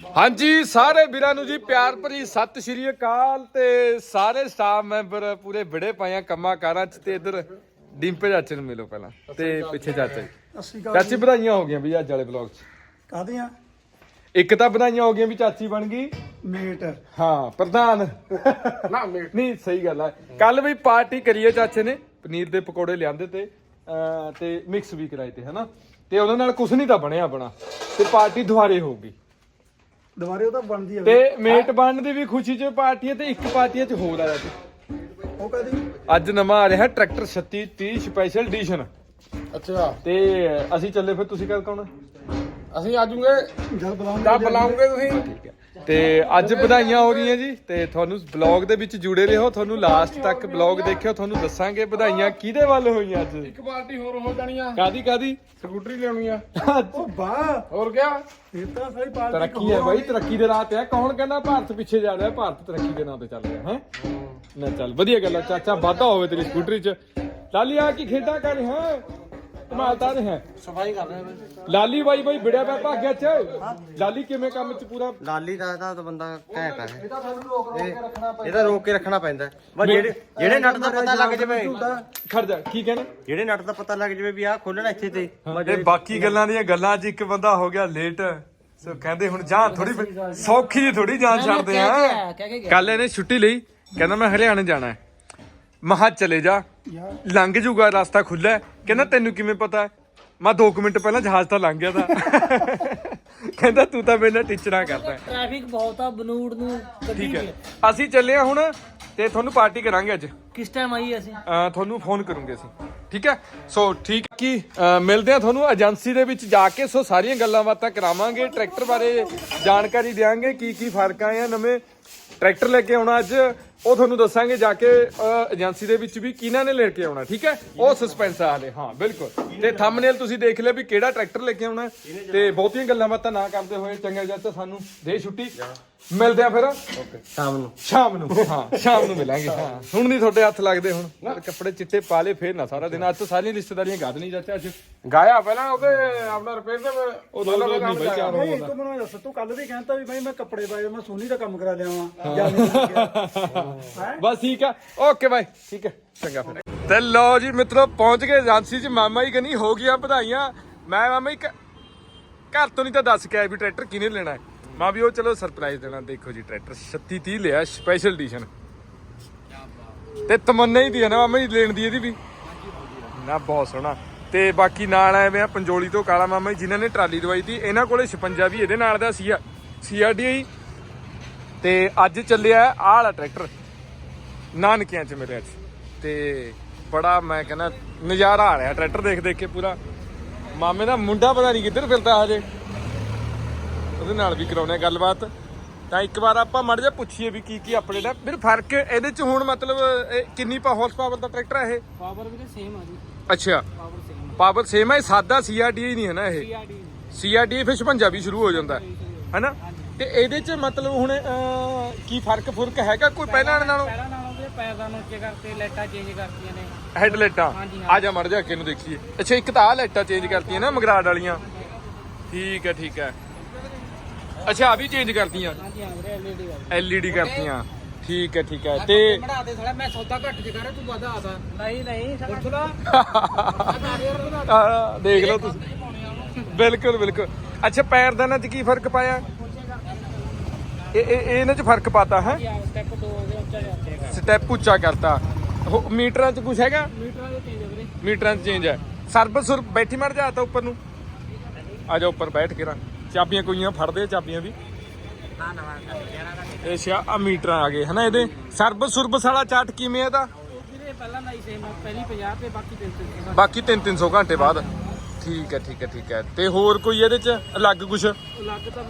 ਹਾਂਜੀ ਸਾਰੇ ਵੀਰਾਂ ਨੂੰ ਜੀ ਪਿਆਰ ਭਰੀ ਸਤਿ ਸ਼੍ਰੀ ਅਕਾਲ ਤੇ ਸਾਰੇ ਸਟਾਫ ਮੈਂਬਰ ਪੂਰੇ ਵਿੜੇ ਪਏ ਆ ਕੰਮਾਂ ਕਾਰਾਂ ਚ ਤੇ ਇਧਰ ਡਿੰਪੇ ਚਾਚੇ ਨੂੰ ਮਿਲੋ ਪਹਿਲਾਂ ਤੇ ਪਿੱਛੇ ਚਾਚਾ ਜੀ। ਚਾਚੀ ਵਧਾਈਆਂ ਹੋ ਗਈਆਂ ਵੀ ਅੱਜ ਵਾਲੇ ਵਲੌਗ ਚ। ਕਾਦੀਆਂ ਇੱਕ ਤਾਂ ਵਧਾਈਆਂ ਹੋ ਗਈਆਂ ਵੀ ਚਾਚੀ ਬਣ ਗਈ। ਮੇਟ। ਹਾਂ ਪ੍ਰਧਾਨ। ਨਾ ਮੇਟ। ਨਹੀਂ ਸਹੀ ਗੱਲ ਹੈ ਕੱਲ ਵੀ ਪਾਰਟੀ ਕਰੀਏ ਚਾਚੇ ਨੇ ਪਨੀਰ ਦੇ ਪਕੌੜੇ ਲਿਆਂਦੇ ਤੇ ਅਹ, ਤੇ ਮਿਕਸ ਵੀ ਕਰਾਏ ਤੇ ਹਨਾ? ਤੇ ਉਹਨਾਂ ਨਾਲ ਕੁਝ ਨਹੀਂ ਤਾਂ ਬਣਿਆ ਆਪਣਾ। ਤੇ ਪਾਰਟੀ ਦੁਬਾਰੇ ਹੋਊਗੀ ਦੁਬਾਰੇ ਉਹ ਤਾਂ ਬਣਦੀ ਆ ਤੇ ਮੇਟ ਬਣਨ ਦੀ ਵੀ ਖੁਸ਼ੀ ਚ ਪਾਰਟੀ ਹੈ ਤੇ ਇੱਕ ਪਾਰਟੀ ਚ ਹੋਰ ਆਇਆ ਤੇ ਉਹ ਕਦੀ ਅੱਜ ਨਵਾਂ ਆ ਰਿਹਾ ਟਰੈਕਟਰ 3630 ਸਪੈਸ਼ਲ ਐਡੀਸ਼ਨ ਅੱਛਾ। ਤੇ ਅਸੀਂ ਚੱਲੇ ਫਿਰ ਤੁਸੀਂ ਕਦ ਕੌਣ? ਅਸੀਂ ਆਜੂਗੇ ਜਦ ਬੁਲਾਉਂਗੇ ਤੁਸੀਂ। ਤੇ ਅੱਜ ਵਧਾਈਆਂ ਹੋ ਰਹੀਆਂ ਜੀ ਤੇ ਤੁਹਾਨੂੰ ਬਲੌਗ ਦੇ ਵਿੱਚ ਜੁੜੇ ਰਹੋ ਤੁਹਾਨੂੰ ਲਾਸਟ ਤੱਕ ਬਲੌਗ ਦੇਖਿਓ ਤੁਹਾਨੂੰ ਦੱਸਾਂਗੇ ਵਧਾਈਆਂ ਕਿਹਦੇ ਵੱਲ ਹੋਈਆਂ ਅੱਜ। ਇੱਕ ਪਾਰਟੀ ਹੋਰ ਹੋ ਜਾਣੀ ਆ ਕਾਦੀ ਕਾਦੀ ਸਕੂਟਰੀ ਲਿਆਉਣੀ ਆ। ਉਹ ਵਾਹ ਹੋਰ ਕਿਆ? ਇਹ ਤਾਂ ਸਾਰੀ ਪਾਰਟੀ ਤਰੱਕੀ ਹੈ ਬਾਈ ਤਰੱਕੀ ਦੇ ਰਾਹ ਤੇ ਆ ਕੌਣ ਕਹਿੰਦਾ ਭਾਰਤ ਪਿੱਛੇ ਜਾ ਰਿਹਾ ਭਾਰਤ ਤਰੱਕੀ ਦੇ ਨਾਂ ਤੇ ਚੱਲ ਰਿਹਾ ਹੈ? ਨਾ ਚੱਲ ਵਧੀਆ ਗੱਲ ਆ ਚਾਚਾ ਵਾਧਾ ਹੋਵੇ ਤੇਰੀ ਸਕੂਟਰੀ 'ਚ। ਲਾਲੀ ਆ ਕੀ ਖੇਡਾਂ ਕਰ ਰਿਹਾ ਹੈ ਕਮਾਲਦਾਰ ਹੈ। ਸਫ਼ਾਈ ਕਰ ਰਹੇ ਨੇ ਲਾਲੀ ਬਾਈ ਬਾਈ ਬਿੜਿਆ ਪਿਆ ਭਾਗਿਆ 'ਚ। ਲਾਲੀ ਕਿਵੇਂ ਕੰਮ 'ਚ ਪੂਰਾ? ਲਾਲੀ ਦਾ ਤਾਂ ਬੰਦਾ ਘੈਂਟ ਹੈ ਇਹ। ਇਹਦਾ ਰੋਕ ਕੇ ਰੱਖਣਾ ਪੈਂਦਾ। ਬਸ ਜਿਹੜੇ ਜਿਹੜੇ ਨਟ ਦਾ ਪਤਾ ਲੱਗ ਜਾਵੇ। ਖੜ ਜਾ ਕੀ ਕਹਿਣਾ? ਜਿਹੜੇ ਨਟ ਦਾ ਪਤਾ ਲੱਗ ਜਾਵੇ ਵੀ ਆਹ ਖੋਲਣਾ ਇੱਥੇ ਤੇ। ਇਹ ਬਾਕੀ ਗੱਲਾਂ ਦੀਆਂ ਗੱਲਾਂ 'ਚ ਇੱਕ ਬੰਦਾ ਹੋ ਗਿਆ ਲੇਟ ਸੋ ਕਹਿੰਦੇ ਹੁਣ ਜਾਨ ਥੋੜੀ ਸੌਖੀ ਜੀ ਥੋੜੀ ਜਾਨ ਛੱਡਦੇ ਆ। ਕੱਲ ਇਹਨੇ ਛੁੱਟੀ ਲਈ। ਕਹਿੰਦਾ ਮੈਂ ਹਰਿਆਣੇ ਜਾਣਾ ਹੈ। ਮਹਾ ਚਲੇ ਜਾ। ਲੰਘ ਜੂਗਾ ਰਸਤਾ ਖੁੱਲਾ ਕਹਿੰਦਾ ਤੈਨੂੰ ਕਿਵੇਂ ਪਤਾ ਮੈਂ 2 ਮਿੰਟ ਪਹਿਲਾਂ ਜਹਾਜ਼ ਤਾਂ ਲੰਘ ਗਿਆ ਤਾਂ। ਕਹਿੰਦਾ ਤੂੰ ਤਾਂ ਮੇਰੇ ਨਾਲ ਟੀਚਰਾਂ ਕਰਦਾ। ਟ੍ਰੈਫਿਕ ਬਹੁਤ ਆ ਬਨੂੜ ਨੂੰ ਠੀਕ ਹੈ। ਅਸੀਂ ਚੱਲੇ ਆ ਹੁਣ ਤੇ ਤੁਹਾਨੂੰ ਪਾਰਟੀ ਕਰਾਂਗੇ ਅੱਜ। ਕਿਸ ਟਾਈਮ ਆਈ ਅਸੀਂ? ਤੁਹਾਨੂੰ ਫੋਨ ਕਰੂੰਗੇ ਅਸੀਂ। ਠੀਕ ਹੈ? ਸੋ ਠੀਕ ਕੀ ਮਿਲਦੇ ਆ ਤੁਹਾਨੂੰ ਏਜੰਸੀ ਦੇ ਵਿੱਚ ਜਾ ਕੇ। ਸੋ ਸਾਰੀਆਂ ਗੱਲਾਂ ਬਾਤਾਂ ਕਰਾਵਾਂਗੇ। ਟਰੈਕਟਰ ਬਾਰੇ ਜਾਣਕਾਰੀ ਦੇਵਾਂਗੇ ਕੀ ਕੀ ਫ਼ਰਕ ਆ ਨਵੇਂ। ਟਰੈਕਟਰ ਲੈ ਕੇ ਆਉਣਾ ਅੱਜ। ਉਹ ਤੁਹਾਨੂੰ ਦੱਸਾਂਗੇ ਜਾ ਕੇ ਏਜੰਸੀ ਦੇ ਵਿੱਚ ਵੀ ਕਿਹਨਾਂ ਨੇ ਲੈ ਕੇ ਆਉਣਾ, ਠੀਕ ਹੈ? ਉਹ ਸਸਪੈਂਸ ਆ ਹਲੇ, ਹਾਂ, ਬਿਲਕੁਲ। ਤੇ ਥੰਬਨੇਲ ਤੁਸੀਂ ਦੇਖ ਲਿਆ ਵੀ ਕਿਹੜਾ ਟਰੈਕਟਰ ਲੈ ਕੇ ਆਉਣਾ ਤੇ ਬਹੁਤੀਆਂ ਗੱਲਾਂ ਬਾਤਾਂ ਨਾ ਕਰਦੇ ਹੋਏ ਚੰਗਾ ਜੱਟ ਸਾਨੂੰ ਦੇ ਛੁੱਟੀ। ਮਿਲਦੇ ਆ ਫਿਰ। ਸ਼ਾਮ ਨੂੰ। ਸ਼ਾਮ ਨੂੰ ਹਾਂ ਸ਼ਾਮ ਨੂੰ ਮਿਲਾਂਗੇ ਹਾਂ। ਹੁਣ ਨਹੀਂ ਤੁਹਾਡੇ ਹੱਥ ਲੱਗਦੇ ਹੁਣ। ਪਰ ਕੱਪੜੇ ਚਿੱਟੇ ਪਾ ਲੇ ਫੇਰ ਨਾ ਸਾਰਾ ਦਿਨ। ਅੱਜ ਤਾਂ ਸਾਰੀਆਂ ਰਿਸ਼ਤੇਦਾਰੀਆਂ ਗਾ ਦੇਣੀ ਚਾਚਾ ਅੱਜ। ਗਾਇਆ ਪਹਿਲਾਂ ਉਹਦੇ ਆਪਣਾ ਰਿਪੇਅਰ ਦੇ ਉਹ ਲੋਕ ਨਹੀਂ ਬਈ ਚਾਰ ਨਹੀਂ ਤੂੰ ਮੈਨੂੰ ਇਹ ਦੱਸ ਤੂੰ ਕੱਲ ਵੀ ਕਹਿੰਦਾ ਵੀ ਭਾਈ ਮੈਂ ਕੱਪੜੇ ਪਾਏ ਮੈਂ ਸੋਨੀ ਦਾ ਕੰਮ ਕਰਾ ਲਿਆਵਾਂ ਜਾਂ ਨਹੀਂ। ਬਸ ਠੀਕ ਆ। Okay bye. ਠੀਕ ਹੈ ਚੰਗਾ ਫਿਰ। ਤੇ ਲਓ ਜੀ ਮਿੱਤਰੋ ਪਹੁੰਚ ਗਏ ਏਜੰਸੀ 'ਚ। ਮਾਮਾ ਹੀ ਕਨੀ ਹੋ ਗਈਆਂ ਵਧਾਈਆਂ। ਮੈਂ ਮਾਮਾ ਹੀ ਘ- ਘਰ ਤੋਂ ਨਹੀਂ ਤਾਂ ਦੱਸ ਕੇ ਆਇਆ ਵੀ ਟਰੈਕਟਰ ਕਿਹਨੇ ਲੈਣਾ ਹੈ? ਮਾਂ ਵੀ ਉਹ ਚਲੋ ਸਰਪ੍ਰਾਈਜ਼ ਦੇਣਾ, ਦੇਖੋ ਜੀ ਟਰੈਕਟਰ 3630 ਲਿਆ ਸਪੈਸ਼ਲ ਐਡੀਸ਼ਨ ਤੇ ਤਮੰਨਾ ਹੀ ਦੀ ਹੈ ਨਾ, ਮਾਮਾ ਜੀ ਲੈਣ ਦੀ ਇਹਦੀ ਵੀ। ਨਾ ਬਹੁਤ ਸੋਹਣਾ। ਤੇ ਬਾਕੀ ਨਾਲ ਆਏ ਵੇ ਆ ਪੰਜੋਲੀ ਤੋਂ ਕਾਲਾ ਮਾਮਾ ਜੀ, ਜਿਨ੍ਹਾਂ ਨੇ ਟਰਾਲੀ ਦਵਾਈ ਤੀ, ਇਹਨਾਂ ਕੋਲੇ 56 ਵੀ ਇਹਦੇ ਨਾਲ ਦਾ ਸੀਆ, ਸੀਆਰਡੀਆਈ। ਤੇ ਅੱਜ ਚੱਲਿਆ ਆਹ ਵਾਲਾ ਟਰੈਕਟਰ ਨਾਨਕਿਆਂ ਚ ਮਿਲਿਆ ਅੱਜ ਤੇ ਬੜਾ ਮੈਂ ਕਹਿੰਦਾ ਨਜ਼ਾਰਾ ਆ ਰਿਹਾ ਟਰੈਕਟਰ ਦੇਖ ਦੇਖ ਕੇ ਪੂਰਾ। ਮਾਮੇ ਦਾ ਮੁੰਡਾ ਪਤਾ ਨਹੀਂ ਕਿੱਧਰ ਫਿਰਦਾ ਹਜੇ। ਉਹਦੇ ਨਾਲ ਵੀ ਕਰਾਉਣੇ ਗੱਲਬਾਤ। ਤਾਂ ਇੱਕ ਵਾਰ ਆਪਾਂ ਮੜ ਜਾ ਪੁੱਛੀਏ ਵੀ ਕੀ ਕੀ ਆਪਣੇ ਦਾ ਫਿਰ ਫ਼ਰਕ ਇਹਦੇ ਚ ਹੁਣ ਮਤਲਬ ਇਹ ਕਿੰਨੀ ਪਾ ਹਾਰਸ ਪਾਵਰ ਦਾ ਟਰੈਕਟਰ ਹੈ ਇਹ? ਪਾਵਰ ਵੀ ਸੇਮ ਆ ਜੀ। ਅੱਛਾ। ਪਾਵਰ ਸੇਮ ਪਾਵਰ ਸੇਮ ਹੈ ਸਾਦਾ ਸੀਆਰਡੀ ਨਹੀਂ ਹੈ ਨਾ ਇਹ। ਪੀਆਰਡੀ ਸੀਆਰਡੀ ਫਿਰ 56 ਵੀ ਸ਼ੁਰੂ ਹੋ ਜਾਂਦਾ। ਹੈ ਹੈਨਾ? ਤੇ ਇਹਦੇ ਚ ਮਤਲਬ ਹੁਣ ਕੀ ਫ਼ਰਕ ਫੁਰਕ ਹੈਗਾ ਕੋਈ ਪਹਿਲਾਂ ਨਾਲੋਂ? ਪਹਿਲਾਂ ਨਾਲੋਂ ਤੇ ਪੈਰ ਦਾ ਨੋਚੇ ਕਰਤੇ ਲਾਈਟਾਂ ਚੇਂਜ ਕਰਤੀਆਂ ਨੇ। ਹੈਡਲਾਈਟਾਂ ਹਾਂਜੀ, ਆ ਜਾ ਮੜ ਜਾ ਕੇ ਨੂੰ ਦੇਖੀਏ। ਅੱਛਾ ਇੱਕ ਤਾਂ ਆ ਲਾਈਟਾਂ ਚੇਂਜ ਕਰਤੀਆਂ ਨਾ ਮਗਰਾੜ ਵਾਲੀਆਂ। ਠੀਕ ਹੈ ਠੀਕ ਹੈ। ਅੱਛਾ ਆ ਵੀ ਚੇਂਜ ਕਰਤੀਆਂ। ਹਾਂਜੀ ਹਾਂ ਵੀਰੇ ਐਲਈਡੀ ਵਾਲੀ। ਐਲਈਡੀ ਕਰਤੀਆਂ। ਠੀਕ ਹੈ ਠੀਕ ਹੈ। ਤੇ ਬਣਾ ਦੇ ਥੋੜਾ ਮੈਂ ਸੌਦਾ ਘੱਟ ਚ ਕਰ ਤੂੰ ਵਾਦਾ ਆਦਾ ਨਹੀਂ ਨਹੀਂ ਪੁੱਛਲਾ ਆ, ਦੇਖ ਲਓ ਤੁਸੀਂ। ਬਿਲਕੁਲ ਬਿਲਕੁਲ। ਅੱਛਾ ਪੈਰਦਾਨਾਂ 'ਚ ਕੀ ਫ਼ਰਕ ਪਾਇਆ? ਇਹ ਇਹ ਇਹ ਇਹਨਾਂ 'ਚ ਫ਼ਰਕ ਪਾਤਾ ਹੈ? ਸਟੈਪ 2 ਦੇ ਉੱਚਾ ਜਾਂਦੇ ਸਟੈਪ ਉੱਚਾ ਕਰਤਾ। ਮੀਟਰਾਂ 'ਚ ਕੁਝ ਹੈਗਾ? ਮੀਟਰਾਂ ਦੇ ਚੇਂਜ ਵੀਰੇ। ਮੀਟਰਾਂ 'ਚ ਚੇਂਜ ਹੈ ਸਰਬ ਸੁਰ ਬੈਠੀ ਮੜ ਜਾ ਤਾ ਉੱਪਰ ਨੂੰ। ਆ ਜਾ ਉੱਪਰ ਬੈਠ ਕੇ ਰਾਂ। ਚਾਬੀਆਂ ਕੋਈਆਂ ਫੜਦੇ ਆ ਚਾਬੀਆਂ ਵੀ ਹਾਂ ਨਵਾਂ ਅੱਛਾ ਆ ਮੀਟਰਾਂ ਆ ਗਏ ਹਨਾ ਇਹਦੇ? ਸਰਬ ਸੁਰਬਸ ਵਾਲਾ ਚਾਰਟ ਕਿਵੇਂ ਇਹਦਾ? ਵੀਰੇ ਪਹਿਲਾਂ ਨਹੀਂ ਸੇਮ ਪਹਿਲੀ 50 ਤੇ ਬਾਕੀ 300 ਬਾਕੀ 3-300 ਘੰਟੇ ਬਾਅਦ? ਠੀਕ ਹੈ ਠੀਕ ਹੈ ਠੀਕ ਹੈ ਤੇ ਹੋਰ ਕੋਈ ਇਹਦੇ 'ਚ ਅਲੱਗ ਤਾਂ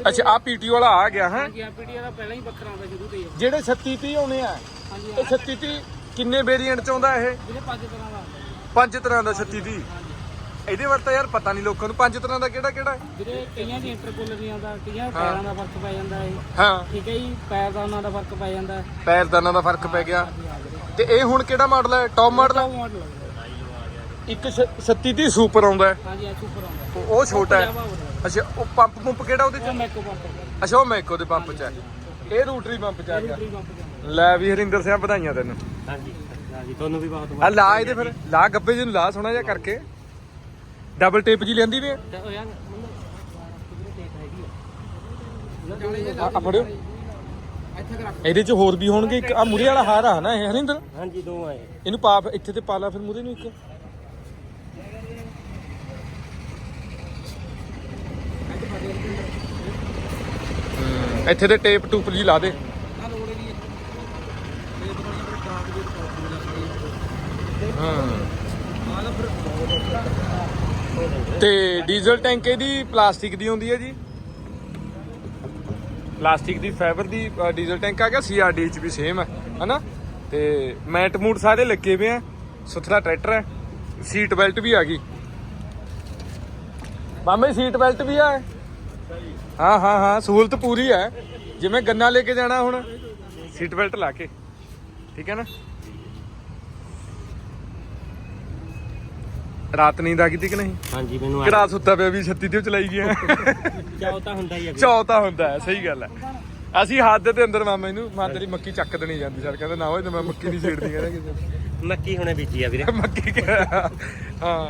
ਅੱਛਾ ਆ ਪੀਟੀ ਵਾਲਾ ਆ ਗਿਆ ਹੈ? ਹਾਂਜੀ ਪੀਡੀ ਦਾ ਪਹਿਲਾਂ ਹੀ ਵੱਖਰਾ ਆਉਂਦਾ ਸ਼ੁਰੂ ਤੋਂ ਹੀ ਜਿਹੜੇ 36 30 ਆਉਣੇ ਆ ਹਾਂਜੀ ਇਹ 36 30 ਕਿੰਨੇ ਵੇਰੀਐਂਟ ਚ ਆਉਂਦਾ ਇਹ? ਵੀਰੇ ਪੰਜ ਤਰ੍ਹਾਂ ਦਾ ਪੰਜ ਤਰ੍ਹਾਂ ਦਾ 36 30 ਇਹਦੇ ਵਰ ਤਾਂ ਯਾਰ ਪਤਾ ਨਹੀਂ ਲੋਕਾਂ ਨੂੰ ਪੰਜ ਤਰ੍ਹਾਂ ਦਾ ਕਿਹੜਾ ਕਿਹੜਾ ਹੈ? ਵੀਰੇ ਕਈਆਂ ਦੀ ਇੰਟਰਕੂਲਰ ਨਹੀਂ ਆਉਂਦਾ ਕਈਆਂ ਪੈਰਾਂ ਦਾ ਫ਼ਰਕ ਪੈ ਜਾਂਦਾ ਹੈ ਹਾਂ। ਠੀਕ ਹੈ ਜੀ ਪੈਰ ਦਾ ਉਹਨਾਂ ਦਾ ਫ਼ਰਕ ਪੈ ਜਾਂਦਾ। ਹੈ ਪੈਰਦਾਨਾਂ ਦਾ ਫ਼ਰਕ ਪੈ ਗਿਆ। ਤੇ ਇਹ ਹੁਣ ਕਿਹੜਾ ਮਾਡਲ ਹੈ? ਟੌਪ ਮਾਡਲ ਹੈ? ਮਾਡਲ ਇੱਕ 36 30 ਸੁਪਰ ਆਉਂਦਾ ਹੈ। ਹਾਂਜੀ ਆ ਸੁਪਰ ਆਉਂਦਾ ਉਹ- ਉਹ ਛੋਟਾ ਹੈ। ਅੱਛਾ ਉਹ ਪੰਪ ਪੰਪ ਕਿਹੜਾ ਉਹਦੇ ਚ? ਮੈਕੋ ਪੰਪ ਅੱਛਾ ਉਹ ਮੈਕੋ ਦੇ ਪੰਪ ਚ ਹੈ। ਇਹ ਰੂਟਰੀ ਪੰਪ ਚ ਆ ਗਿਆ। ਪੰਪ ਲੈ ਵੀ ਹਰਿੰਦਰ ਸਿੰਘ ਵਧਾਈਆਂ ਤੈਨੂੰ। ਹਾਂਜੀ ਹਾਂਜੀ ਤੁਹਾਨੂੰ ਵੀ ਬਹੁਤ ਆ ਲਾ ਇਹਦੇ ਫਿਰ। ਲਾ ਗੱਬੇ ਜੀ ਨੂੰ ਲਾ ਸੋਣਾ ਜਿਹਾ ਕਰਕੇ। ਡਬਲ ਟੇਪ ਜੀ ਲੈਂਦੀ ਵੀ ਆ ਉਹ ਯਾਰ ਮੈਨੂੰ ਹੈਗੀ ਆ। ਫੜਿਓ। ਇੱਥੇ ਕਰ ਇਹਦੇ ਚ ਹੋਰ ਵੀ ਹੋਣਗੇ ਇੱਕ ਆ ਮੁਰੇ ਵਾਲਾ ਹਾਰ ਆ ਨਾ ਇਹ ਹਰਿੰਦਰ? ਹਾਂਜੀ ਦੋ ਆਏ ਇਹਨੂੰ ਪਾ ਇੱਥੇ ਤੇ ਪਾ ਲਾ ਫਿਰ ਮੁਰੇ ਨੂੰ ਇੱਕ। ਇੱਥੇ ਤੇ ਟੇਪ ਟੂਪ ਜੀ ਲਾ ਦੇ। ਹਾਂ ਆ ਲੈ ਫਿਰ ਤੇ ਡੀਜ਼ਲ ਟੈਂਕ ਇਹਦੀ ਪਲਾਸਟਿਕ ਦੀ ਹੁੰਦੀ ਹੈ ਜੀ। ਪਲਾਸਟਿਕ ਦੀ ਫਾਈਬਰ ਦੀ ਡੀਜ਼ਲ ਟੈਂਕ ਆ ਗਿਆ ਸੀਆਰਡੀ ਚ ਵੀ ਸੇਮ ਹੈ, ਹਨਾ? ਤੇ ਮੈਟ ਮੂਟ ਸਾਰੇ ਲੱਗੇ ਹੋਏ ਆ, ਸੁਥਰਾ ਟਰੈਕਟਰ ਹੈ, ਸੀਟ ਬੈਲਟ ਵੀ ਆ ਗਈ। ਮਾਮੇ, ਸੀਟ ਬੈਲਟ ਵੀ ਆ? ਹਾਂ ਹਾਂ ਹਾਂ, ਸਹੂਲਤ ਪੂਰੀ ਹੈ। ਜਿਵੇਂ ਗੰਨਾ ਲੈ ਕੇ ਜਾਣਾ ਹੁਣ, ਸੀਟ ਬੈਲਟ ਲਾ ਕੇ, ਠੀਕ ਹੈ ਨਾ? ਰਾਤ ਨੀਂਦ ਆ ਗਈ ਤੀ ਕਿ ਨਹੀਂ? ਹਾਂਜੀ ਮੈਨੂੰ ਕਿ ਰਾਤ ਸੁੱਤਾ ਪਿਆ ਵੀ 36 ਤੇ ਉਹ ਚਲਾਈ ਗਿਆ। ਤਾਂ ਹੁੰਦਾ ਹੀ ਹੈ ਚੌ ਤਾਂ ਹੁੰਦਾ ਹੈ ਸਹੀ ਗੱਲ ਹੈ। ਅਸੀਂ ਹੱਦ ਦੇ ਅੰਦਰ ਮਾਮੇ ਨੂੰ ਮਾਂ ਤੇਰੀ ਮੱਕੀ ਚੱਕ ਦੇਣੀ ਜਾਂਦੀ ਸਰ ਕਹਿੰਦਾ ਨਾ ਓਏ ਤੇ ਮੈਂ ਮੱਕੀ ਨਹੀਂ ਛੇੜਦੀ ਕਹਿੰਦਾ ਕਿਸੇ ਮੱਕੀ ਹੁਣੇ ਬੀਜੀ ਆ ਵੀਰੇ। ਮੱਕੀ? ਹਾਂ।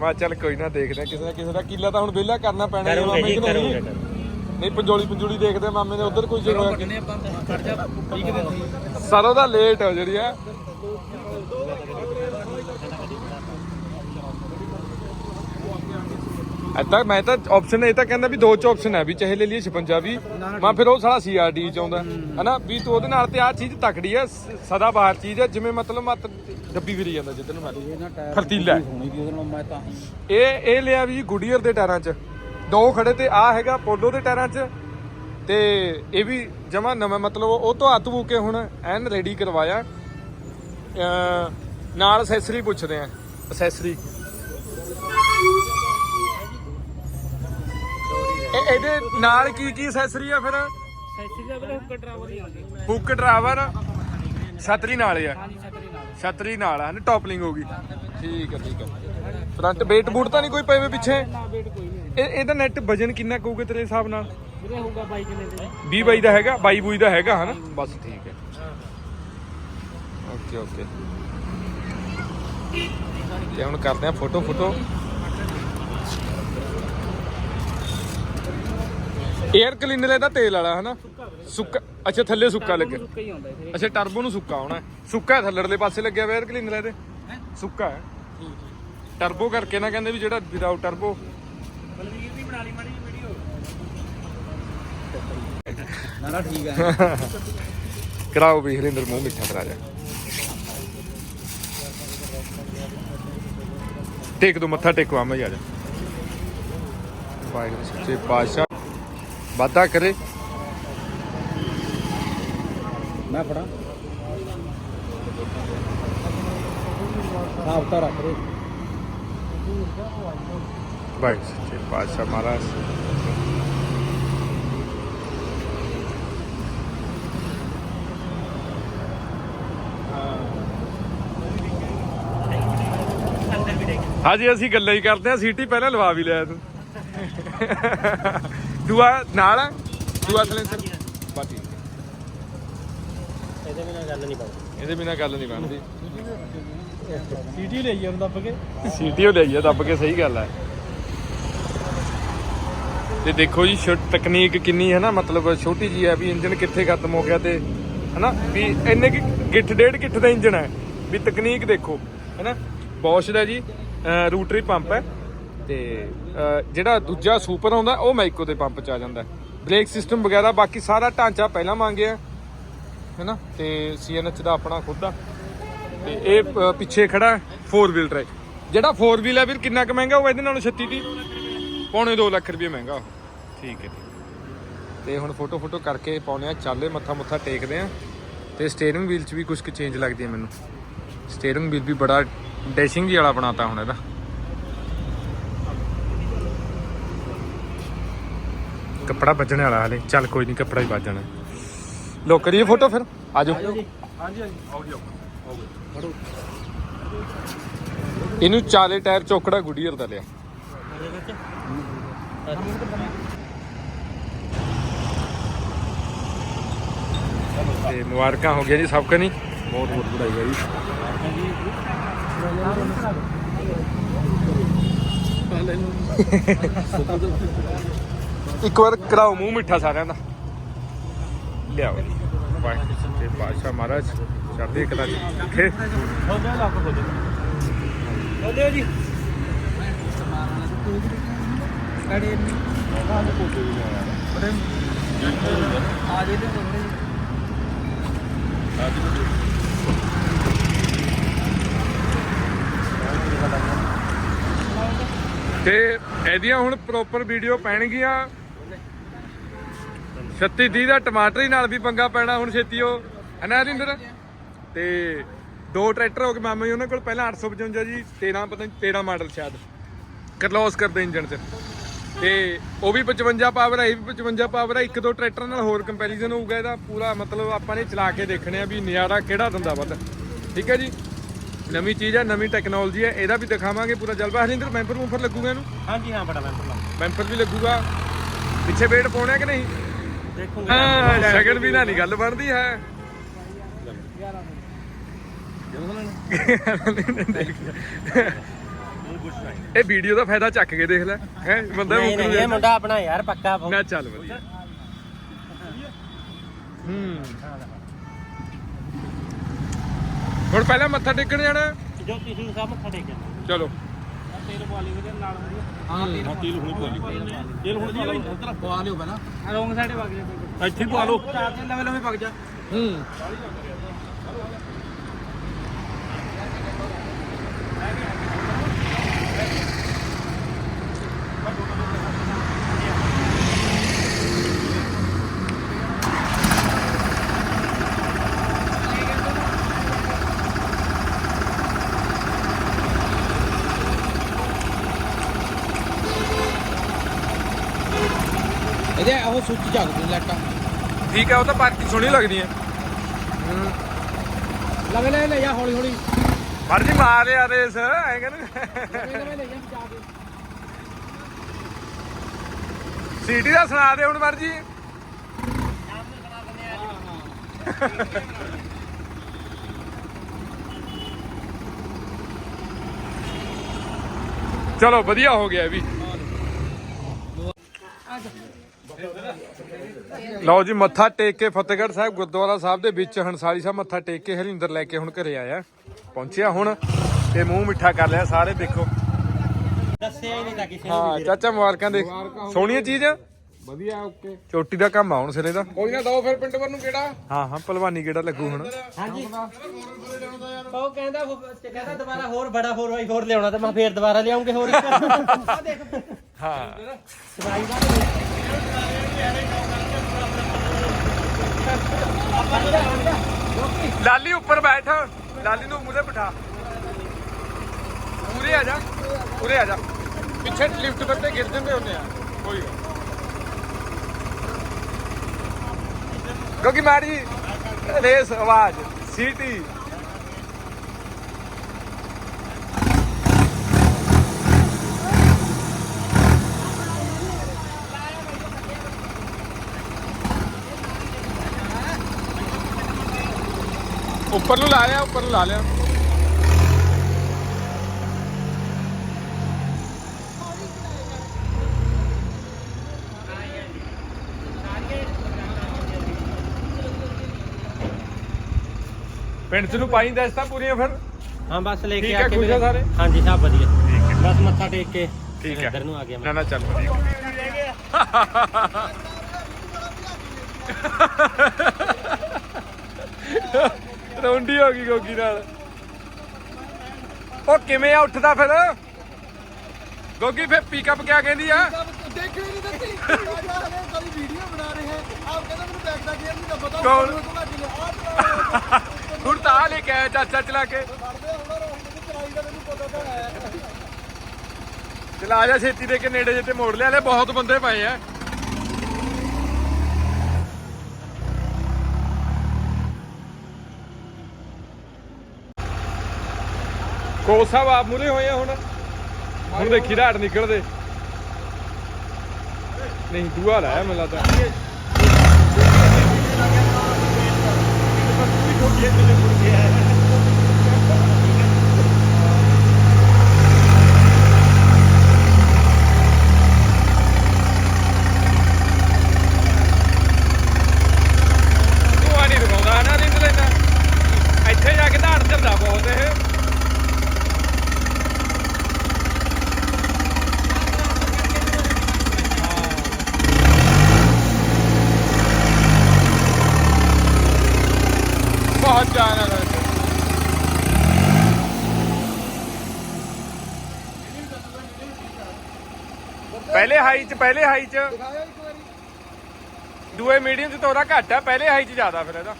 ਮਾ ਚੱਲ ਕੋਈ ਨਾ ਦੇਖਦੇ ਕਿਸੇ ਨਾ ਕਿਸੇ ਦਾ ਕੀਲਾ ਤਾਂ ਹੁਣ ਵਿਹਲਾ ਕਰਨਾ ਪੈਣਾ ਹੀ ਆ ਮਾਮੇ ਕਿ ਨਹੀਂ? ਨਹੀਂ ਪੰਜੋਲੀ ਪੰਜੋਲੀ ਦੇਖਦੇ ਆ ਮਾਮੇ ਨੇ ਉਧਰ ਕੋਈ ਜਗ੍ਹਾ ਕਿੰਨੇ ਆਪਾਂ ਖੜ ਜਾ 20 ਦਿਨ ਦੀ ਸਰੋਂ ਦਾ ਲੇਟ ਹੋ ਜਿਹੜੀ ਆ। ਐਤਾ ਮੈਂ ਤਾਂ ਆਪਸ਼ਨ ਇਹ ਤਾਂ ਕਹਿੰਦਾ ਵੀ ਦੋ ਚ ਆਪਸ਼ਨ ਹੈ ਵੀ ਚਾਹੇ ਲੈ ਲਈਏ 56 ਵੀ। ਮੈਂ ਫਿਰ ਉਹ ਸਾਲਾ ਸੀਆਰਡੀ ਚ ਆਉਂਦਾ। ਹਨਾ? ਵੀ ਤੂੰ ਉਹਦੇ ਨਾਲ ਤੇ ਆ ਚੀਜ਼ ਤਕੜੀ ਸ- ਸਦਾ ਬਾਹਰ ਚੀਜ਼ ਆ ਜਿਵੇਂ ਮਤਲਬ ਮਤ ਡੱਬੀ ਫਿਰੀ ਜਾਂਦਾ ਜਿੱਦਨ ਫਰਤੀਲਾ ਹੈ। ਮੈਂ ਤਾਂ ਇਹ ਇਹ ਲਿਆ ਵੀ ਗੁਡੀਅਰ ਦੇ ਟਾਇਰਾਂ 'ਚ। ਦੋ ਖੜੇ ਤੇ ਆ ਹੈਗਾ ਪੋਲੋ ਦੇ ਟਾਇਰਾਂ 'ਚ। ਤੇ ਇਹ ਵੀ ਜਮਾ ਨਵਾਂ ਮਤਲਬ ਉਹ ਤੋਂ ਹੱਥ ਬੂ ਕੇ ਹੁਣ ਐਨ ਰੈਡੀ ਕਰਵਾਇਆ। ਨਾਲ ਅਸੈਸਰੀ ਪੁੱਛਦੇ ਆ। ਅਸੈਸਰੀ ਇਹ ਇਹਦੇ ਨਾਲ ਕੀ ਕੀ ਅਸੈਸਰੀ ਆ ਫਿਰ? ਸੈਸੀ ਦਾ ਵੀਰੇ ਹੁੱਕ ਡਰਾਈਵਰ ਹੀ ਆਉਂਦੀ ਹੁੱਕ ਡਰਾਈਵਰ ਛਤਰੀ ਨਾਲ ਆ। ਹਾਂਜੀ ਛਤਰੀ ਨਾਲ ਛਤਰੀ ਨਾਲ ਆ ਨਾ ਟੌਪਲਿੰਗ ਹੋ ਗਈ। ਠੀਕ ਹੈ ਠੀਕ ਹੈ ਫਰੰਟ ਵੇਟ ਬੂਟ ਤਾਂ ਨਹੀਂ ਕੋਈ ਪਏ ਵੇ ਪਿੱਛੇ? ਨਾ ਵੇਟ ਕੋਈ ਨਹੀਂ ਇਹ ਇਹਦਾ ਨੈਟ ਵਜਨ ਕਿੰਨਾ ਕਹੂਗੇ ਤੇਰੇ ਹਿਸਾਬ ਨਾਲ? ਵੀਰੇ ਹੋਊਗਾ ਬਾਈ ਕਿੰਨੇ ਦੇ। 20 ਬਾਈ ਦਾ ਹੈਗਾ 22 ਬੂਈ ਦਾ ਹੈਗਾ ਹਨਾ? ਬਸ ਠੀਕ ਹੈ ਓਕੇ ਓਕੇ। ਤੇ ਹੁਣ ਕਰਦੇ ਆ ਫੋਟੋ ਫੋਟੋ। 에ਅਰ ਕਲੀਨਰ ਇਹਦਾ ਤੇਲ ਵਾਲਾ ਹਨਾ? ਸੁੱਕਾ ਅੱਛਾ ਥੱਲੇ ਸੁੱਕਾ ਲੱਗਿਆ। ਸੁੱਕਾ ਹੀ ਆਉਂਦਾ ਇੱਥੇ ਅੱਛਾ ਟਰਬੋ ਨੂੰ ਸੁੱਕਾ ਆਉਣਾ ਹੈ। ਸੁੱਕਾ ਹੈ ਥੱਲੜਲੇ ਪਾਸੇ ਲੱਗਿਆ ਹੋਇਆ 에ਅਰ ਕਲੀਨਰ ਇਹਦੇ ਸੁੱਕਾ ਹੈ। ਟਰਬੋ ਕਰਕੇ ਨਾ ਕਹਿੰਦੇ ਵੀ ਜਿਹੜਾ ਵਿਦਆਊਟ ਟਰਬੋ ਬਲਵੀਰ ਦੀ ਬਣਾ ਲਈ ਮਾੜੀ ਜਿਹੀ ਵੀਡੀਓ ਨਾ ਨਾ ਠੀਕ ਹੈ ਕਰਾਓ ਵੀ ਹਰਿੰਦਰ ਮੂੰਹ ਮਿੱਠਾ ਕਰਾ ਜਾ। ਟੇਕ ਦੋ ਮੱਥਾ ਟੇਕੋ ਆਮਾ ਜਾ ਜਾ। ਵਾਹਿਗੁਰੂ ਸੱਚੇ ਪਾਤਸ਼ਾਹ। ਵਾਦਾ ਕਰੇ। ਮੈਂ ਫੜਾ। ਸਾਫ਼ ਤਾਂ ਰੱਖ ਦੇ। ਵਾਹਿਗੁਰੂ ਸੱਚੇ ਪਾਤਸ਼ਾਹ ਮਹਾਰਾਜ। ਹਾਂਜੀ ਅਸੀਂ ਗੱਲਾਂ ਹੀ ਕਰਦੇ ਆ ਸੀਟੀ ਪਹਿਲਾਂ ਲਵਾ ਵੀ ਲਿਆ ਤੂੰ ਦੂਆ ਨਾਲ ਦੂਆ ਸਲੈਂਸਰ ਬਾਕੀ ਇਹਦੇ ਬਿਨਾਂ ਗੱਲ ਨਹੀਂ ਬਣਦੀ। ਇਹਦੇ ਬਿਨਾ ਗੱਲ ਨਹੀਂ ਬਣਦੀ। ਸੀਟੀ ਲਈ ਜਾਂਦਾ ਦੱਬ ਕੇ। ਸੀਟੀ ਉਹ ਲਈ ਆ ਦੱਬ ਕੇ ਸਹੀ ਗੱਲ ਹੈ ਤੇ ਦੇਖੋ ਜੀ ਛੋ- ਤਕਨੀਕ ਕਿੰਨੀ ਹੈ ਨਾ ਮਤਲਬ ਛੋਟੀ ਜੀ ਹੈ ਵੀ ਇੰਜਨ ਕਿੱਥੇ ਖਤਮ ਹੋ ਗਿਆ ਤੇ ਹਨਾ? ਵੀ ਇੰਨੇ ਕਿ ਗਿੱਠ ਡੇਢ ਗਿੱਠ ਦਾ ਇੰਜਨ ਹੈ। ਵੀ ਤਕਨੀਕ ਦੇਖੋ ਹਨਾ? ਬੌਸ਼ ਦਾ ਜੀ ਰੂਟਰੀ ਪੰਪ ਹੈ। ਤੇ ਜਿਹੜਾ ਦੂਜਾ ਸੁਪਰ ਆਉਂਦਾ ਉਹ ਮੈਕੋ ਦੇ ਪੰਪ ਚ ਆ ਜਾਂਦਾ। ਬ੍ਰੇਕ ਸਿਸਟਮ ਵਗੈਰਾ ਬਾਕੀ ਸਾਰਾ ਢਾਂਚਾ ਪਹਿਲਾਂ ਮੰਗਿਆ। ਹੈਨਾ? ਤੇ ਸੀਐਨਐਚ ਦਾ ਆਪਣਾ ਖੁਦ ਆ। ਤੇ ਇਹ ਪਿੱਛੇ ਖੜਾ 4 ਵੀਲ ਡਰਾਈਵ ਜਿਹੜਾ 4 ਵੀਲ ਹੈ ਵੀਰ ਕਿੰਨਾ ਕੁ ਮਹਿੰਗਾ ਉਹ ਇਹਦੇ ਨਾਲੋਂ 36 ਦੀ ਪੌਣੇ 2 ਲੱਖ ਰੁਪਏ ਮਹਿੰਗਾ ਉਹ। ਠੀਕ ਹੈ ਤੇ ਹੁਣ ਫੋਟੋ ਫੋਟੋ ਕਰਕੇ ਪਾਉਨੇ ਆ। ਚਾਲੇ ਮੱਥਾ ਮੁੱਥਾ ਟੇਕਦੇ ਆ। ਤੇ ਸਟੀਅਰਿੰਗ ਵੀਲ 'ਚ ਵੀ ਕੁਝ ਕੁ ਚੇਂਜ ਲੱਗਦੀ ਹੈ ਮੈਨੂੰ। ਸਟੀਅਰਿੰਗ ਵੀਲ ਵੀ ਬੜਾ ਡੈਸ਼ਿੰਗ ਜੀ ਵਾਲਾ ਬਣਾਤਾ ਹੁਣ ਇਹਦਾ। ਕੱਪੜਾ ਵੱਜਣ ਵਾਲਾ ਹਲੇ। ਚੱਲ ਕੋਈ ਨਹੀਂ ਕੱਪੜਾ ਹੀ ਵੱਜ ਲੋ ਕਰੀਏ ਫੋਟੋ ਫਿਰ। ਆਜੋ। ਹਾਂਜੀ ਹਾਂਜੀ ਆਓ ਜੀ ਆਓ ਇਹਨੂੰ ਚਾਲੇ ਟਾਇਰ ਚੋਕੜਾ ਗੁੱਡੀਅਰ ਦਾ ਲਿਆ। ਤੇ ਮੁਬਾਰਕਾਂ ਹੋ ਗਿਆ ਜੀ, ਸਭ ਕਨੀ ਬਹੁਤ ਬਹੁਤ ਵਧਾਈ ਹੈ ਜੀ। ਇੱਕ ਵਾਰ ਕਰਾਓ ਮੂੰਹ ਮਿੱਠਾ ਸਾਰਿਆਂ ਦਾ। ਲਿਆਓ ਵਾਹਿਗੁਰੂ ਤੇ ਬਾਦਸ਼ਾਹ ਮਹਾਰਾਜ ਚੜ੍ਹਦੀ ਕਲਾ ਆ ਜੇ। ਤੇ ਇਹਦੀਆਂ ਹੁਣ ਪ੍ਰੋਪਰ ਵੀਡੀਓ ਪੈਣਗੀਆਂ। 36 30 ਦਾ ਟਮਾਟਰ ਹੀ ਨਾਲ ਵੀ ਪੰਗਾ ਪੈਣਾ ਹੁਣ ਛੇਤੀ ਉਹ। ਅਨਾਰਿੰਦਰ ਤੇ ਦੋ ਟਰੈਕਟਰ ਹੋ ਗਏ ਮਾਮਾ ਜੀ ਉਹਨਾਂ ਕੋਲ ਪਹਿਲਾਂ 855 ਜੀ 13 ਪਤਾ ਨਹੀਂ 13 ਮਾਡਲ ਸ਼ਾਇਦ ਕਰਲੋਸ ਕਰਦੇ ਇੰਜਨ ਚ। ਤੇ ਉਹ ਵੀ 55 ਪਾਵਰ ਹੈ ਇਹ ਵੀ 55 ਪਾਵਰ ਹੈ ਇੱਕ ਦੋ ਟਰੈਕਟਰ ਨਾਲ ਹੋਰ ਕੰਪੈਰੀਜ਼ਨ ਹੋਊਗਾ ਇਹਦਾ। ਪੂਰਾ ਮਤਲਬ ਆਪਾਂ ਨੇ ਚਲਾ ਕੇ ਦੇਖਣੇ ਆ ਵੀ ਨਜ਼ਾਰਾ ਕਿਹੜਾ ਦਿੰਦਾ ਵੱਧ। ਠੀਕ ਹੈ ਜੀ? ਨਵੀਂ ਚੀਜ਼ ਹੈ ਨਵੀਂ ਟੈਕਨੋਲੋਜੀ ਹੈ ਇਹਦਾ ਵੀ ਦਿਖਾਵਾਂਗੇ ਪੂਰਾ ਜਲਵਾ ਹਰਿੰਦਰ ਮੈਂਪਰ ਮੂੰਫਰ ਲੱਗੂਗਾ ਇਹਨੂੰ? ਹਾਂਜੀ ਹਾਂ ਬੜਾ ਮੈਂਬਰ ਮੈਂਪਰ ਵੀ ਲੱਗੂਗਾ। ਪਿੱਛੇ ਵੇਟ ਪਾਉਣਾ ਕਿ ਨਹੀਂ? ਦੇਖੂਗੇ। ਹਾਂ ਸ਼ਗਨ ਵੀ ਨਾ ਨਹੀਂ ਗੱਲ ਬਣਦੀ ਹੈ। ਇਹ ਵੀਡੀਓ ਦਾ ਫਾਇਦਾ ਚੱਕ ਕੇ ਦੇਖ ਲੈ ਹੈ ਬੰਦਾ ਨਹੀਂ ਮੁੱਕਰ ਨਹੀਂ ਇਹ ਜਾਂਦਾ। ਮੁੰਡਾ ਆਪਣਾ ਯਾਰ ਪੱਕਾ ਬਹੁਤ। ਨਾ ਚੱਲ ਵਧੀਆ। ਹੂੰ। ਹੁਣ ਪਹਿਲਾਂ ਮੱਥਾ ਟੇਕਣ ਜਾਣਾ? ਮੱਥਾ ਚਲੋ। ਹਾਂ। ਤੇਲ ਤੇਲ ਹੁਣੀ ਪਵਾ ਲਈ। ਤੇਲ ਹੁਣ ਪਵਾ ਲਓ। ਉਧਰ ਪਵਾ ਲਿਓ ਪਹਿਲਾਂ। ਰੋਂਗ ਸਾਈਡੇ ਵਗ ਜਾ ਇੱਥੇ ਪਵਾ ਲਓ। ਚਾਰ ਦਿਨ ਲਵੇ ਲਵੇ ਵਗ ਜਾ। ਹੂੰ ਇਹਦੇ ਚੱਲਦੀ ਲੈਟਾਂ ਠੀਕ ਹੈ ਉਹ ਤਾਂ ਪਾਰਟੀ ਸੋਹਣੀ ਲੱਗਦੀ ਹੈ। ਲਵੇ ਲੈ ਲੈ ਜਾ ਹੌਲੀ ਹੌਲੀ। ਮਰ ਜੀ ਮਾਰ ਯਾਰ ਰੇਸ ਐ ਕਹਿੰਦੇ ਲਵੇ ਲੈ ਜਾ ਜਾ ਕੇ। ਸੀਟੀ ਦਾ ਸੁਣਾ ਦੇ ਹੁਣ ਮਰ ਜੀ। ਚਲੋ ਵਧੀਆ ਹੋ ਗਿਆ ਇਹ ਵੀ। ਲਓ ਜੀ ਮੱਥਾ ਟੇਕ ਕੇ ਫਤਿਹਗੜ੍ਹ ਸਾਹਿਬ ਗੁਰਦੁਆਰਾ ਸਾਹਿਬ ਦੇ ਵਿੱਚ ਹੰਸਾਲੀ ਸਾਹਿਬ ਮੱਥਾ ਟੇਕ ਕੇ ਹਰਿੰਦਰ ਲੈ ਕੇ ਹੁਣ ਘਰੇ ਆਇਆ। ਪਹੁੰਚਿਆ ਹੁਣ ਤੇ ਮੂੰਹ ਮਿੱਠਾ ਕਰ ਲਿਆ ਸਾਰੇ ਦੇਖੋ। ਦੱਸਿਆ ਹੀ ਨਹੀਂ ਤਾਂ ਕਿਸੇ ਨੂੰ ਹਾਂ ਚਾਚਾ ਮੁਬਾਰਕਾਂ ਦੇ। ਸੋਹਣੀਆਂ ਚੀਜ਼ ਆ? ਵਧੀਆ ਓਕੇ। ਚੋਟੀ ਦਾ ਕੰਮ ਆ ਹੁਣ ਸਿਰੇ ਦਾ। ਕੋਈ ਨਾ ਦੋ ਫਿਰ ਪਿੰਡ ਵਰ ਨੂੰ ਕਿਹੜਾ? ਹਾਂ ਹਾਂ ਭਲਵਾਨੀ ਕਿਹੜਾ ਲੱਗੂ ਹੁਣ। ਹਾਂਜੀ। ਉਹ ਕਹਿੰਦਾ ਕਹਿੰਦਾ ਦੁਬਾਰਾ ਹੋਰ ਬੜਾ 4x4 ਲਿਆਉਣਾ ਤੇ ਮੈਂ ਫੇਰ ਦੁਬਾਰਾ ਲਿਆਉਂਗੇ ਹੋਰ। ਇੱਕ ਆ ਦੇਖ ਹਾਂ। ਸਵਾਈ ਦਾ ਲਾਲੀ ਉੱਪਰ ਬੈਠ। ਲਾਲੀ ਨੂੰ ਮੂਹਰੇ ਬਿਠਾ। ਉਰੇ ਆ ਜਾ। ਉਰੇ ਆ ਜਾ। ਪਿੱਛੇ ਲਿਫਟ ਬੱਤੇ ਗਿਰ ਜਾਂਦੇ ਹੁੰਦੇ ਆ। ਕੋਈ ਗੱਲ ਕਿਉਂਕਿ ਮਾਰੀ ਰੇਸ, ਆਵਾਜ਼, ਸੀਟੀ। ਉੱਪਰ ਨੂੰ ਲਾ ਲਿਆ ਉੱਪਰ ਨੂੰ ਲਾ ਲਿਆ। ਪਿੰਡ ਚ ਨੂੰ ਪਾਈ ਦੱਸਤਾ ਪੂਰੀਆਂ ਫਿਰ? ਹਾਂ ਬਸ ਲੈ ਕੇ ਠੀਕ ਆ ਹੈ, ਕੇ ਖੁਸ਼ ਆ ਮੇਰੇ- ਸਾਰੇ? ਹਾਂਜੀ ਸਭ ਵਧੀਆ। ਬਸ ਮੱਥਾ ਟੇਕ ਕੇ ਠੀਕ ਹੈ। ਇੱਧਰ ਨੂੰ ਆ ਗਿਆ ਨਾ ਮੈਂ ਨਾ ਚੱਲ ਵਧੀਆ। ਰੌਂਡੀ ਹੋ ਗਈ ਗੋਗੀ ਨਾਲ। ਉਹ ਕਿਵੇਂ ਆ ਉੱਠਦਾ ਫਿਰ? ਗੋਗੀ ਫਿਰ ਪਿਕਅਪ ਕਿਆ ਕਹਿੰਦੀ ਆ? ਦੇਖਣੀ ਨਹੀਂ ਦਿੱਤੀ ਰਾਜਾ ਹਲੇ ਕਦੀ ਵੀਡੀਓ ਬਣਾ ਰਹੇ ਹੈ ਆਪ ਕਹਿੰਦਾ ਮੈਨੂੰ ਬੈਕ ਦਾ ਗੇਅਰ ਨਹੀਂ ਤਾਂ ਪਤਾ ਕੌਣ? ਮੈਨੂੰ ਘੁਮਾ ਕੇ ਲਿਆ ਆਹ ਹੁਣ ਤਾਂ ਆਹ ਲੈ ਕੇ ਆਇਆ ਚਾਚਾ ਚਲਾ ਕੇ। ਫੜਦੇ ਹੁਣ ਰੋਂਗ ਦੀ ਚਲਾਈ ਦਾ ਮੈਨੂੰ ਪਤਾ ਤਾਂ ਹੈ। ਚਲਾ ਜਾ ਛੇਤੀ ਦੇ ਕੇ ਨੇੜੇ ਜੇ ਤੇ ਮੋੜ ਲਿਆ ਲੈ ਬਹੁਤ ਬੰਦੇ ਪਏ ਆ। ਕੋਲ ਸਾਹਿਬ ਆਪ ਮੂਰੇ ਹੋਏ ਆ ਹੁਣ। ਹੁਣ ਦੇਖੀ ਰਾੜ ਨਿਕਲਦੇ। ਨਹੀਂ, ਦੂਆ ਲਾਇਆ ਮੈਨੂੰ ਲੱਗਦਾ। ਧੂਆ ਨਹੀਂ ਦਿਖਾਉਂਦਾ ਨਾ ਰਿੰਗ ਲੈਂਦਾ। ਇੱਥੇ ਜਾ ਕੇ ਧਾੜ ਝਰਦਾ ਬਹੁਤ ਇਹ। ਬਹੁਤ ਜਾਣਾ ਹੈ ਪਹਿਲੇ ਹਾਈ ਚ ਪਹਿਲੇ ਹਾਈ ਚ। ਦੂਏ ਮੀਡੀਅਮ ਚ ਤੋਰਾ ਘੱਟ ਆ ਪਹਿਲੇ ਹਾਈ ਚ ਜ਼ਿਆਦਾ ਫਿਰ ਇਹਦਾ।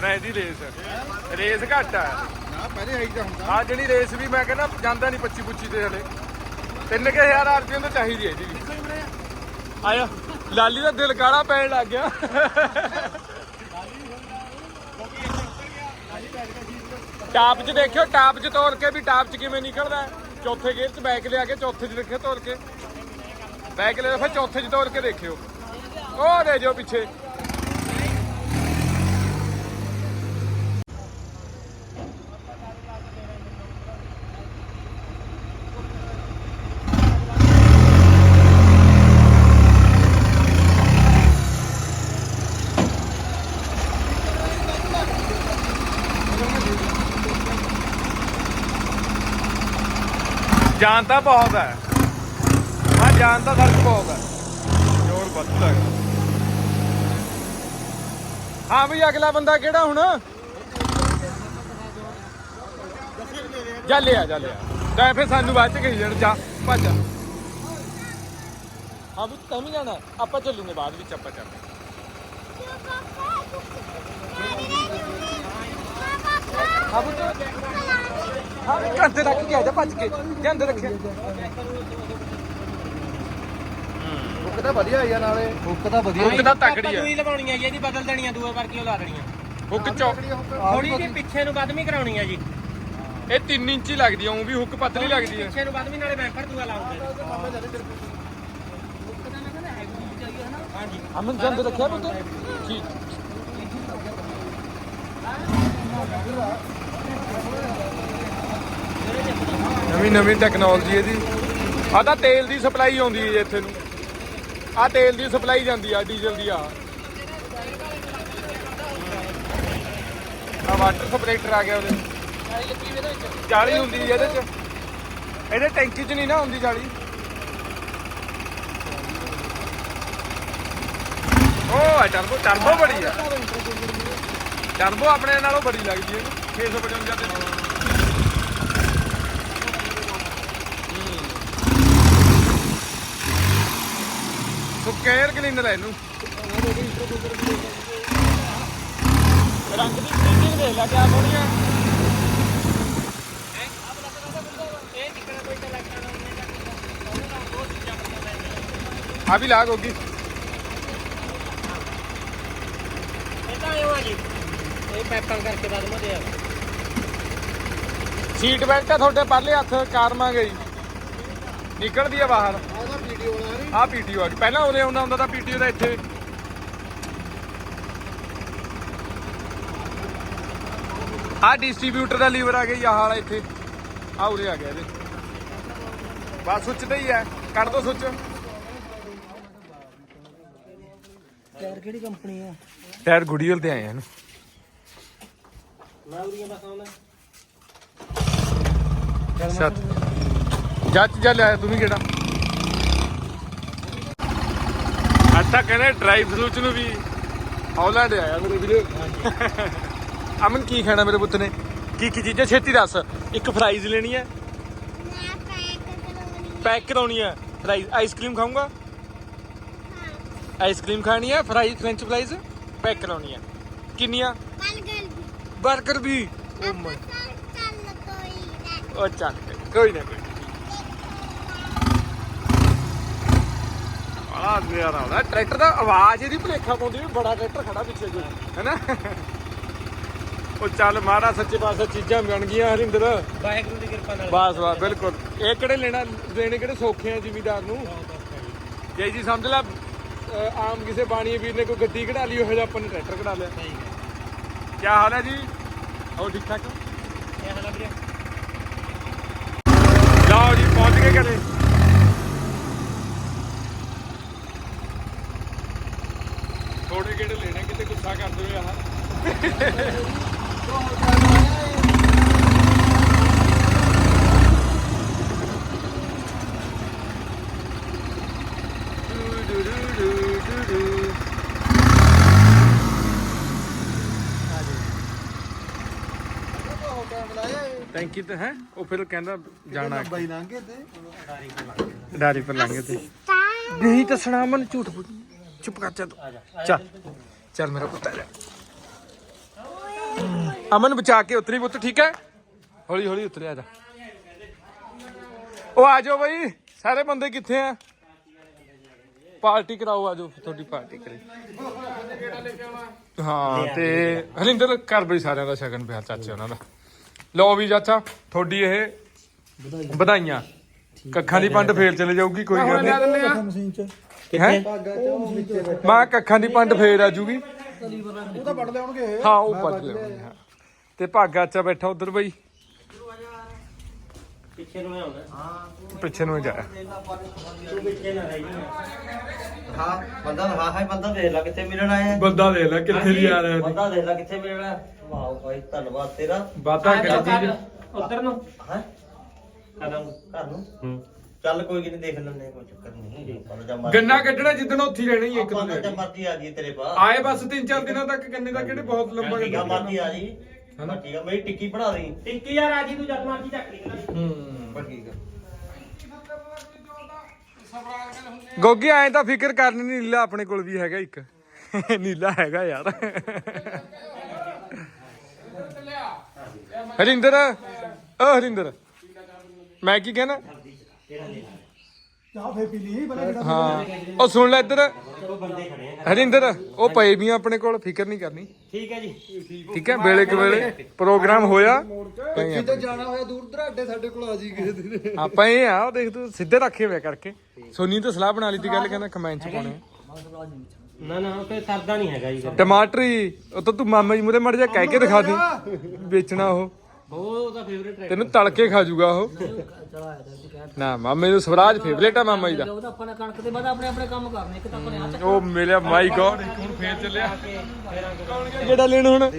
ਨਾ ਇਹਦੀ ਰੇਸ। ਰੇਸ ਘੱਟ ਆ। ਨਾ ਪਹਿਲੇ ਹਾਈ ਤਾਂ ਹੁੰਦਾ। ਆ ਜਿਹੜੀ ਰੇਸ ਵੀ ਮੈਂ ਕਹਿੰਦਾ ਜਾਂਦਾ ਨਹੀਂ 25 25 ਤੇ ਹਲੇ। 3000 ਆਰਪੀਐਮ ਤਾਂ ਚਾਹੀਦੀ ਹੈ ਇਹਦੀ ਵੀ। ਆਇਆ ਲਾਲੀ ਦਾ ਦਿਲ ਕਾਲਾ ਪੈਣ ਲੱਗ ਗਿਆ। ਟਾਪ 'ਚ ਦੇਖਿਓ ਟਾਪ 'ਚ ਤੋੜ ਕੇ ਵੀ ਟਾਪ 'ਚ ਕਿਵੇਂ ਨਿਕਲਦਾ ਹੈ। ਚੌਥੇ ਗੇਅਰ 'ਚ ਬੈਕ ਲਿਆ ਕੇ ਚੌਥੇ 'ਚ ਰੱਖਿਓ ਤੋੜ ਕੇ। ਬੈਕ ਲਿਆ ਫਿਰ ਚੌਥੇ 'ਚ ਤੋੜ ਕੇ ਦੇਖਿਓ। ਉਹ ਦੇ ਜੋ ਪਿੱਛੇ। ਤਾਂ ਬਹੁਤ ਹੈ। ਹਾਂ ਤਾਂ ਸੜਕ ਬਹੁਤ ਹੈ। ਜ਼ੋਰ ਵੱਧਦਾ ਹੈ। ਹਾਂ ਵੀ ਅਗਲਾ ਬੰਦਾ ਕਿਹੜਾ ਹੁਣ? ਜਾ ਲਿਆ ਜਾ ਲਿਆ। ਤਾਂ ਫਿਰ ਸਾਨੂੰ ਬਾਅਦ ਚ ਕਹੀ ਜਾਣ ਜਾ ਭੱਜ। ਹਾਂ ਵੀ ਤੈਨੂੰ ਜਾਣਾ ਆਪਾਂ ਚੱਲੂਗੇ ਬਾਅਦ ਵਿੱਚ ਆਪਾਂ ਚੱਲ ਹਾਂ ਵੀ ਹਾਂ ਵੀ ਘੰਟੇ ਰੱਖ ਕੇ ਆ ਜਾ ਭੱਜ ਕੇ ਧਿਆਨ ਦੇ ਰੱਖਿਆ। ਹੁੱਕ ਤਾਂ ਵਧੀਆ ਆਈ ਆ ਨਾਲੇ। ਹੁੱਕ ਤਾਂ ਵਧੀਆ ਹੁੱਕ ਤਾਂ ਤਕੜੀ ਦੂਈ ਹੈ ਲਵਾਉਣੀ ਹੈ ਜੀ ਇਹਦੀ ਬਦਲ ਦੇਣੀ ਆ ਦੂਏ ਵਰਗੀ ਲਾ ਦੇਣੀ ਆ? ਹੁੱਕ ਚੌ ਥੋੜੀ ਜਿਹੀ ਪਿੱਛੇ ਨੂੰ ਵੱਧਵੀਂ ਕਰਾਉਣੀ ਆ ਜੀ। ਇਹ 3 ਇੰਚੀ ਲੱਗਦੀ ਆ ਉਹ ਵੀ ਹੁੱਕ ਪਤਲੀ ਲੱਗਦੀ ਹੈ ਪਿੱਛੇ ਨੂੰ ਵੱਧਵੀਂ ਨਾਲੇ ਬੈਂਪਰ ਦੂਆ ਲਾਉਂਗੇ ਹਾਂਜੀ। ਅਮਨ ਜੰਦ ਰੱਖਿਆ ਪੁੱਤ ਠੀਕ। ਨਵੀਂ ਨਵੀਂ ਟੈਕਨੋਲੋਜੀ ਇਹਦੀ। ਆ ਤਾਂ ਤੇਲ ਦੀ ਸਪਲਾਈ ਆਉਂਦੀ ਹੈ ਜੀ ਇੱਥੇ ਨੂੰ। ਆ ਤੇਲ ਦੀ ਸਪਲਾਈ ਜਾਂਦੀ ਆ ਡੀਜ਼ਲ ਦੀ ਆ। ਆ ਵਾਟਰ ਸਪਰੇਟਰ ਆ ਗਿਆ ਉਹਦੇ 40 ਹੁੰਦੀ ਹੈ ਇਹਦੇ ਚ। ਇਹਦੇ ਟੈਂਕੀ ਚ ਨਹੀਂ ਨਾ ਹੁੰਦੀ 40 ਉਹ ਟਰਬੋ ਟਰਬੋ ਬੜੀ ਆ। ਟਰਬੋ ਆਪਣੇ ਨਾਲੋਂ ਬੜੀ ਲੱਗਦੀ ਹੈ। 655 ਦੇ ਨਾਲ ਸੁੱਕੇ 에ਅਰ ਕਲੀਨਰ ਹੈ ਇਹਨੂੰ? ਰੰਗ ਦੀ ਫਿਟਿੰਗ ਦੇਖ ਲੈ ਕਿਆ ਸੋਹਣੀ ਆ। ਆ ਵੀ ਲਾਗ ਹੋਗੀ ਇਹ ਤਾਂ ਆ ਜੀ। ਇਹ ਪੈਪਾਂ ਕਰਕੇ ਵੱਧ ਮਦੇ ਆ। ਸੀਟ ਬੈਲਟ ਆ ਤੁਹਾਡੇ ਪਰਲੇ ਹੱਥ ਕਾਰਮਾਂ ਗਈ ਨਿਕਲਦੀ ਆ ਬਾਹਰ। ਆਹ ਵੀਡੀਓ ਰਹੀ ਆ ਪੀਟੀਓ ਆ ਗਈ। ਪਹਿਲਾਂ ਉਰੇ ਆਉਂਦਾ ਹੁੰਦਾ ਤਾਂ ਪੀਟੀਓ ਦਾ ਇੱਥੇ। ਆ ਡਿਸਟ੍ਰੀਬਿਊਟਰ ਦਾ ਲੀਵਰ ਆ ਗਿਆ ਆਹ ਵਾਲਾ ਇੱਥੇ। ਆ ਉਰੇ ਆ ਗਿਆ ਇਹਦੇ। ਬਸ ਸੁੱਚ ਤੇ ਹੀ ਹੈ ਕੱਢ ਦੋ ਸੁੱਚ। ਟਾਇਰ ਕਿਹੜੀ ਕੰਪਨੀ ਆ? ਟਾਇਰ ਗੁਡੀਅਲ ਤੇ ਆਏ ਹਨ ਮੈਂ ਉਰੀਆਂ ਬਸ ਸੱਤ। ਜੱਜ ਜਾ ਲਿਆ ਤੂੰ ਵੀ ਕਿਹੜਾ? ਅੱਜ ਤਾਂ ਕਹਿੰਦੇ ਡਰਾਈਵ ਥਰੂ ਚ ਨੂੰ ਵੀ ਹੌਲੈਂਡ ਆਇਆ ਮੇਰੇ ਵੀਰੇ। ਅਮਨ ਕੀ ਖਾਣਾ ਮੇਰੇ ਪੁੱਤ ਨੇ? ਕੀ ਕੀ ਚੀਜ਼ਾਂ? ਛੇਤੀ ਦੱਸ। ਇੱਕ ਫਰਾਈਜ਼ ਲੈਣੀ ਹੈ। ਮੈਂ ਪੈਕ ਕਰਾਉਣੀ ਹੈ। Fries ice cream ਖਾਊਂਗਾ? ਆਈਸਕ੍ਰੀਮ ਖਾਣੀ ਹੈ ਫਰਾਈਜ਼ ਫ੍ਰੈਂਚ ਫਰਾਈਜ਼ ਪੈਕ ਕਰਾਉਣੀ ਹੈ। ਕਿੰਨੀਆਂ? ਬਲਗਲ ਵੀ। 버ਗਰ ਵੀ ਓ ਆਪਾਂ ਮਾਈ। ਚੱਲ ਕੋਈ ਨਾ। ਉਹ ਚੱਲ ਕੋਈ ਨਾ। ਆ ਨਜ਼ਾਰਾ ਆਉਂਦਾ ਟਰੈਕਟਰ ਦਾ ਆਵਾਜ਼ ਇਹਦੀ ਭਲੇਖਾ ਪਾਉਂਦੀ ਵੀ ਬੜਾ ਟਰੈਕਟਰ ਖੜਾ ਪਿੱਛੇ ਜੀ ਹੈਨਾ? ਉਹ ਚੱਲ ਮਹਾਰਾ ਸੱਚੇ ਪਾਸੇ ਚੀਜ਼ਾਂ ਬਣ ਗਈਆਂ ਹਰਿੰਦਰ। ਵਾਹਿਗੁਰੂ ਦੀ ਕਿਰਪਾ ਨਾਲ। ਬਸ ਬਸ ਬਿਲਕੁਲ। ਇਹ ਕਿਹੜੇ ਲੈਣਾ ਲੈਣੇ ਕਿਹੜੇ ਸੌਖੇ ਆ ਜ਼ਿਮੀਦਾਰ ਨੂੰ? ਜੇ ਜੀ ਸਮਝ ਲੈ ਆਮ ਕਿਸੇ ਬਾਣੀ ਵੀਰ ਨੇ ਕੋਈ ਗੱਡੀ ਕਢਾ ਲਈ ਉਹ ਜਿਹਾ ਆਪਾਂ ਨੇ ਟਰੈਕਟਰ ਕਢਾ ਲਿਆ। ਕੀ ਹਾਲ ਹੈ ਜੀ? ਹੋ ਠੀਕ ਠਾਕ ਇਹ ਹਾਲਾ ਵੀਰੇ? ਲਓ ਜੀ ਪਹੁੰਚ ਗਏ ਘਰੇ ਥੋੜੇ ਕਿਹੜੇ ਲੈਣੇ ਕਿਤੇ ਯੂ ਤੇ ਹੈ? ਉਹ ਫਿਰ ਕਹਿੰਦਾ ਜਾਣਾ ਬਾਈ ਲੰਘੇ ਤੇ। ਡਾਰੀ ਪਰ ਲੰਘੇ ਤੇ। ਤਾਂ ਨਹੀਂ ਦੱਸਣਾ ਮਨ ਝੂਠ ਚੁੱਪ ਕਰ ਜਾ ਤੂੰ। ਚੱਲ। ਚੱਲ ਮੇਰਾ ਪੁੱਤ ਆ ਜਾ। ਅਮਨ ਬਚਾ ਕੇ ਉਤਰੀ ਪੁੱਤ ਠੀਕ ਹੈ? ਹੌਲੀ ਹੌਲੀ ਉਤਰਿਆ ਆ ਜਾ। ਉਹ ਆ ਜਾਓ ਬਈ ਸਾਰੇ ਬੰਦੇ ਕਿੱਥੇ ਆ? ਪਾਰਟੀ ਕਰਾਓ ਆ ਜਾਓ ਤੁਹਾਡੀ ਪਾਰਟੀ ਕਰੇ। ਹਾਂ ਤੇ ਹਰਿੰਦਰ ਕਰ ਬਈ ਸਾਰਿਆਂ ਦਾ ਸ਼ਗਨ ਪਿਆਰ ਚਾਚੇ ਉਹਨਾਂ ਦਾ। ਲਓ ਵੀ ਚਾਚਾ ਤੁਹਾਡੀ ਇਹ ਵਧਾਈਆਂ। ਕੱਖਾਂ ਦੀ ਪੰਡ ਫੇਰ ਚਲੇ ਜਾਊਗੀ ਕੋਈ ਗੱਲ ਨਹੀਂ। ਮਸ਼ੀਨ ਚ। ਹੈ? ਮਾਂ ਕੱਖਾਂ ਦੀ ਪੰਡ ਫੇਰ ਆ ਜੂਗੀ। ਉਹ ਤਾਂ ਵੜ ਲਿਆਉਣਗੇ ਇਹ ਹਾਂ ਉਹ ਪੱਟ ਲਿਆਉਣੀ ਹਾਂ। ਤੇ ਭਾਗਾ ਚ ਬੈਠਾ ਉਧਰ ਬਈ। ਪਿੱਛੇ ਨੂੰ ਆਉਣਾ। ਪਿੱਛੇ ਨੂੰ ਹੀ ਜਾਇਆ ਤੂੰ ਪਿੱਛੇ ਨਾ ਰਹੀ ਹਾਂ ਬੰਦਾ ਹਾਂ ਹਾਂ ਬੰਦਾ ਦੇਖ ਲੈ ਕਿੱਥੇ ਮਿਲਣ ਆਇਆ। ਬੰਦਾ ਦੇਖ ਲੈ ਕਿੱਥੇ ਦੀ ਆ ਰਿਹਾ ਬੰਦਾ ਦੇਖ ਲੈ ਕਿੱਥੇ ਮਿਲਣਾ। ਵਾਓ ਭਾਈ ਧੰਨਵਾਦ ਤੇਰਾ। ਬਾਤਾਂ ਕਰੀ। ਉਧਰ ਨੂੰ। ਹੈ? ਕਦਮ ਘਰ ਨੂੰ? ਹੂੰ। ਚੱਲ ਕੋਈ ਨਹੀਂ ਦੇਖ ਲੈਂਦੇ ਕੋਈ ਚੱਕਰ ਨਹੀਂ ਮਰਜ਼ੀ- ਗੰਨਾ ਕੱਢਣਾ ਜਿੱਦਣ ਉੱਥੇ ਹੀ ਰਹਿਣਾ ਹੀ ਇੱਕ ਆਪਾਂ ਤਾਂ ਮਰਜ਼ੀ ਆ ਜੀ ਤੇਰੇ ਪਾ ਆਏ ਬਸ ਤਿੰਨ ਚਾਰ ਦਿਨਾਂ ਤੱਕ ਗੰਨੇ ਦਾ ਕਿਹੜੇ ਬਹੁਤ ਲੰਬਾ ਠੀਕ ਆ ਗੰਨਾ ਮਰਜ਼ੀ ਆ ਜੀ। ਬਸ ਠੀਕ ਆ ਮੇਰੀ ਟਿੱਕੀ ਬਣਾ ਦੇ ਟਿੱਕੀ ਯਾਰ ਆਜੀ ਤੂੰ ਜਦ ਮਰਜ਼ੀ ਚੱਕ ਲਈ ਹੂੰ। ਬਸ ਠੀਕ ਆ। ਗੋਗੀ ਐਂ ਤਾਂ ਫਿਕਰ ਕਰਨੀ ਨੀ ਨੀਲਾ ਆਪਣੇ ਕੋਲ ਵੀ ਹੈਗਾ ਇੱਕ। ਨੀਲਾ ਹੈਗਾ ਯਾਰ। ਹਰਿੰਦਰ ਓ ਹਰਿੰਦਰ ਮੈਂ ਕੀ ਕਹਿਣਾ? ਚਾਹ ਫੇਰ ਪੀ ਲਈ ਬਲੇ ਕਿਹੜਾ ਹਾਂ। ਉਹ ਸੁਣ ਲੈ ਇੱਧਰ। ਉਹ ਬੰਦੇ ਖੜੇ ਆ। ਹਰਿੰਦਰ ਉਹ ਪਏ ਵੀ ਆ ਆਪਣੇ ਕੋਲ ਫਿਕਰ ਨਹੀਂ ਕਰਨੀ। ਠੀਕ ਹੈ ਜੀ। ਠੀਕ ਹੈ ਵੇਲੇ ਕੁ ਵੇਲੇ ਪ੍ਰੋਗਰਾਮ ਹੋਇਆ। ਪਏ ਆ। ਕਿਤੇ ਜਾਣਾ ਹੋਇਆ ਦੂਰ ਦਰਾਡੇ ਸਾਡੇ ਕੋਲ ਆ ਜੀ ਕਿਸੇ ਦਿਨ। ਆਪਾਂ ਇਹ ਆ ਉਹ ਦੇਖ ਤੂੰ ਸਿੱਧੇ ਰੱਖੇ ਹੋਇਆ ਕਰਕੇ। ਸੋਨੀ ਤਾਂ ਸਲਾਹ ਬਣਾ ਲਈ ਤੀ ਗੱਲ ਕਹਿੰਦਾ ਕਮੈਂਟ ਚ ਪਾਉਣੇ ਆ। ਨਾ ਨਾ ਉਹ ਤੇ ਸਰਦਾ ਨਹੀਂ ਹੈਗਾ ਜੀ। ਟਮਾਟਰੀ ਉਹ ਤਾਂ ਤੂੰ ਮਾਮਾ ਜੀ ਮੂਰੇ ਮੜ ਜਾ ਕਹਿ ਕੇ ਦਿਖਾ ਦੇ। ਵੇਚਣਾ ਉਹ। ਬਹੁਤ ਉਹਦਾ ਫੇਵਰੇਟ ਹੈ ਤੈਨੂੰ ਤਲ ਕੇ ਖਾ ਜੂਗਾ ਉਹ। ਨਾ ਮਾਮੇ ਨੂੰ ਸਵਰਾਜ ਫੇਵਰੇਟ ਆ ਮਾਮਾ ਜੀ ਦਾ। ਉਹ ਤਾਂ ਆਪਾਂ ਨੇ ਕਣਕ ਦੇ ਬਾਅਦ ਆਪਣੇ ਆਪਣੇ ਕੰਮ ਕਰਨੇ ਇੱਕ ਤਾਂ ਆਪਣੇ ਹੱਥ ਉਹ ਮਿਲਿਆ ਮਾਈ ਗੋਡ। ਇੱਕ ਹੁਣ ਫੇਰ ਚੱਲਿਆ। ਕੌਣ ਗਿਆ ਜਿਹੜਾ ਲੈਣ ਹੁਣ?